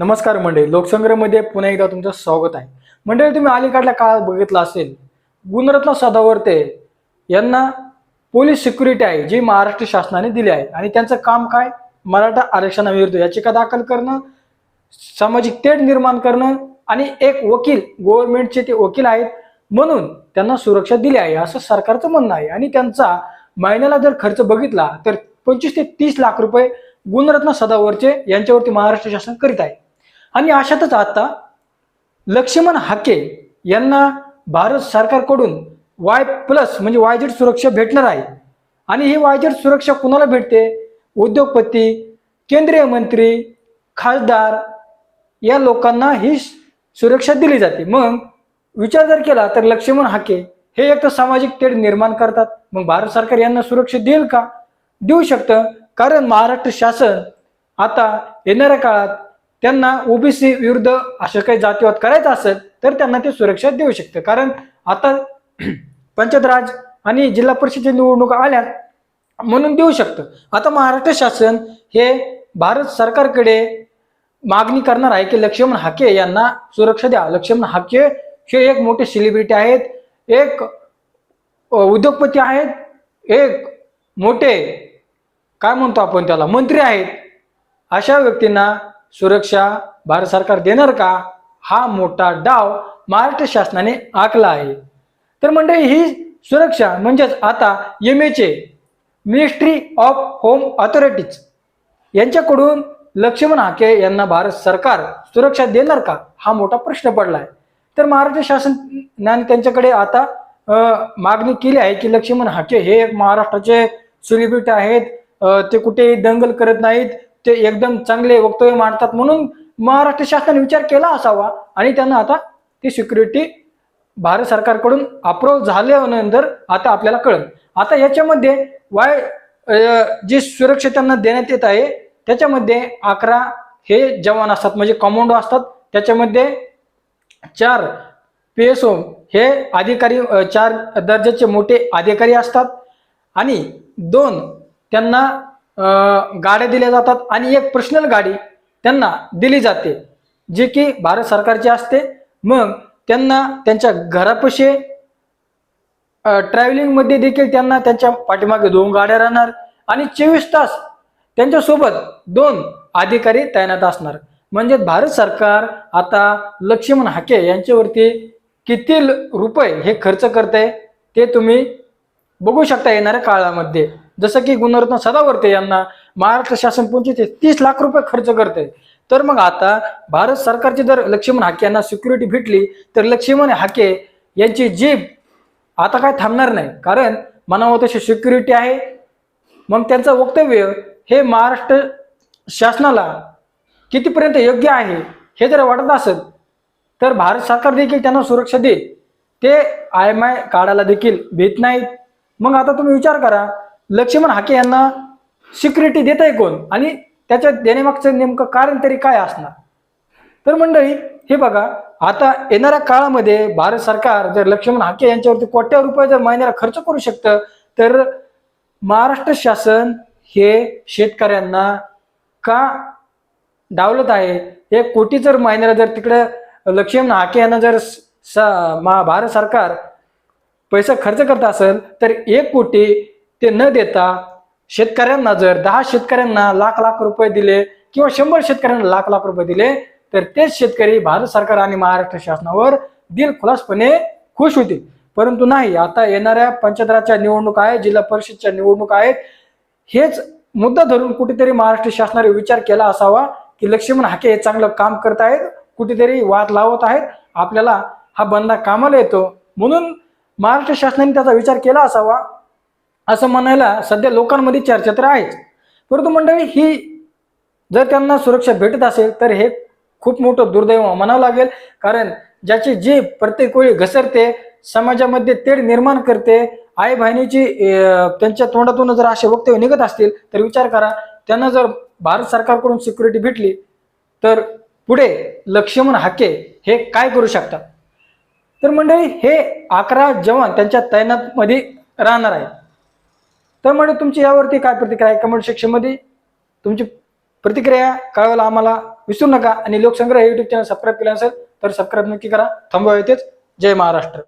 नमस्कार मंडळी लोकसंग्रहमध्ये पुन्हा एकदा तुमचं स्वागत आहे. मंडळी तुम्ही अलीकडल्या काळात बघितलं असेल गुणरत्न सदावर्ते यांना पोलीस सिक्युरिटी आहे जी महाराष्ट्र शासनाने दिली आहे. आणि त्यांचं काम काय? मराठा आरक्षणाविरुद्ध याचिका दाखल करणं सामाजिक तेढ निर्माण करणं आणि एक वकील गव्हर्नमेंटचे ते वकील आहेत म्हणून त्यांना सुरक्षा दिली आहे असं सरकारचं म्हणणं आहे. आणि त्यांचा महिन्याला जर खर्च बघितला तर पंचवीस ते तीस लाख रुपये गुणरत्न सदावरचे यांच्यावरती महाराष्ट्र शासन करीत आहे. आणि अशातच आता लक्ष्मण हाके यांना भारत सरकारकडून वाय प्लस म्हणजे वायजेट सुरक्षा भेटणार आहे. आणि ही वायजेट सुरक्षा कुणाला भेटते? उद्योगपती केंद्रीय मंत्री खासदार या लोकांना ही सुरक्षा दिली जाते. मग विचार जर केला तर लक्ष्मण हाके हे एक तर सामाजिक तेढ निर्माण करतात. मग भारत सरकार यांना सुरक्षा देईल का? देऊ शकतं. कारण महाराष्ट्र शासन आता येणाऱ्या काळात त्यांना ओबीसी विरुद्ध असं काही जातीवाद करायचं असेल तर त्यांना ते सुरक्षा देऊ शकतं. कारण आता पंचायत राज आणि जिल्हा परिषदेच्या निवडणुका आल्या म्हणून देऊ शकतं. आता महाराष्ट्र शासन हे भारत सरकारकडे मागणी करणार आहे की लक्ष्मण हाके यांना सुरक्षा द्या. लक्ष्मण हाके हे एक मोठे सेलिब्रिटी आहेत एक उद्योगपती आहेत एक मोठे काय म्हणतो आपण त्याला मंत्री आहेत. अशा व्यक्तींना सुरक्षा भारत सरकार देणार का? हा मोठा डाव महाराष्ट्र शासनाने आखला आहे. तर मंडळी ही सुरक्षा म्हणजेच आता एम एचे मिनिस्ट्री ऑफ होम ऑथॉरिटीज यांच्याकडून लक्ष्मण हाके यांना भारत सरकार सुरक्षा देणार का? हा मोठा प्रश्न पडला आहे तर महाराष्ट्र शासनाने त्यांच्याकडे आता मागणी केली आहे की लक्ष्मण हाके हे एक महाराष्ट्राचे सेलिब्रिटी आहेत. ते कुठेही दंगल करत नाहीत. ते एकदम चांगले वक्तव्य मांडतात म्हणून महाराष्ट्र शासनाने विचार केला असावा आणि त्यांना आता ती सिक्युरिटी भारत सरकारकडून अप्रूव्ह झाल्यानंतर आता आपल्याला कळेल. आता याच्यामध्ये वाय जी सुरक्षा त्यांना देण्यात येत आहे त्याच्यामध्ये अकरा हे जवान असतात म्हणजे कमांडो असतात. त्याच्यामध्ये चार पी एस ओ हे अधिकारी चार दर्जाचे मोठे अधिकारी असतात. आणि दोन त्यांना गाड्या दिल्या जातात आणि एक पर्सनल गाडी त्यांना दिली जाते जे की भारत सरकारची असते. मग त्यांना त्यांच्या घरापाशी ट्रॅव्हलिंगमध्ये देखील त्यांना त्यांच्या पाठीमागे दोन गाड्या राहणार आणि चोवीस तास त्यांच्यासोबत दोन अधिकारी तैनात असणार. म्हणजे भारत सरकार आता लक्ष्मण हाके यांच्यावरती किती ल- रुपये हे खर्च करते ते तुम्ही बघू शकता येणाऱ्या काळामध्ये. जसं की गुणरत्न सदावर्ते यांना महाराष्ट्र शासन पंचवीस ते तीस लाख रुपये खर्च करते तर मग आता भारत सरकारची जर लक्ष्मण हाके यांना सिक्युरिटी भेटली तर लक्ष्मण हाके यांची जीभ आता काय थांबणार नाही. कारण मनावर तशी सिक्युरिटी आहे. मग त्यांचं वक्तव्य हे महाराष्ट्र शासनाला कितीपर्यंत योग्य आहे हे जर वाटत असेल तर भारत सरकार देखील त्यांना सुरक्षा देईल. ते आय एम आय काढायला देखील भीत नाहीत. मग आता तुम्ही विचार करा लक्ष्मण हाके यांना सिक्युरिटी देत आहे कोण? आणि त्याच्या देण्यामागचं नेमकं कारण तरी काय असणार? तर मंडळी हे बघा आता येणाऱ्या काळामध्ये भारत सरकार जर लक्ष्मण हाके यांच्यावरती कोट्या रुपये जर महिन्याला खर्च करू शकतं तर महाराष्ट्र शासन हे शेतकऱ्यांना का डावलत आहे? एक कोटी जर महिन्याला जर तिकडे लक्ष्मण हाके यांना जर स- भारत सरकार पैसा खर्च करत असेल तर एक कोटी ते न देता शेतकऱ्यांना जर दहा शेतकऱ्यांना लाख लाख रुपये दिले किंवा शंभर शेतकऱ्यांना लाख लाख रुपये दिले तर तेच शेतकरी भारत सरकार आणि महाराष्ट्र शासनावर दिलखुलासपणे खुश होतील. परंतु नाही आता येणाऱ्या पंचायतराच्या निवडणूक आहेत जिल्हा परिषदच्या निवडणूक आहेत. हेच मुद्दा धरून कुठेतरी महाराष्ट्र शासनाने विचार केला असावा की लक्ष्मण हाके हे चांगलं काम करत आहेत कुठेतरी वाद लावत आहेत. आपल्याला हा बंदा कामाला येतो. म्हणून महाराष्ट्र शासनाने त्याचा विचार केला असावा. असं म्हणायला सध्या लोकांमध्ये चर्चा तर आहेच. परंतु मंडळी ही जर त्यांना सुरक्षा भेटत असेल तर हे खूप मोठं दुर्दैव म्हणावं लागेल. कारण ज्याची जी प्रत्येक वेळी घसरते समाजामध्ये तेढ निर्माण करते आई बहिणीची त्यांच्या तोंडातून जर असे वक्तव्य निघत असतील तर विचार करा त्यांना जर भारत सरकारकडून सिक्युरिटी भेटली तर पुढे लक्ष्मण हाके हे काय करू शकतात? तर मंडळी हे अकरा जवान त्यांच्या तैनातमध्ये राहणार आहे तर म्हणजे तुमची यावरती काय प्रतिक्रिया आहे? कमेंट सेक्शनमध्ये तुमची प्रतिक्रिया कळवायला आम्हाला विसरू नका आणि लोकसंग्रह युट्यूब चॅनल सबस्क्राईब केलं असेल तर सबस्क्राईब नक्की करा. थांबवा येतेच जय महाराष्ट्र.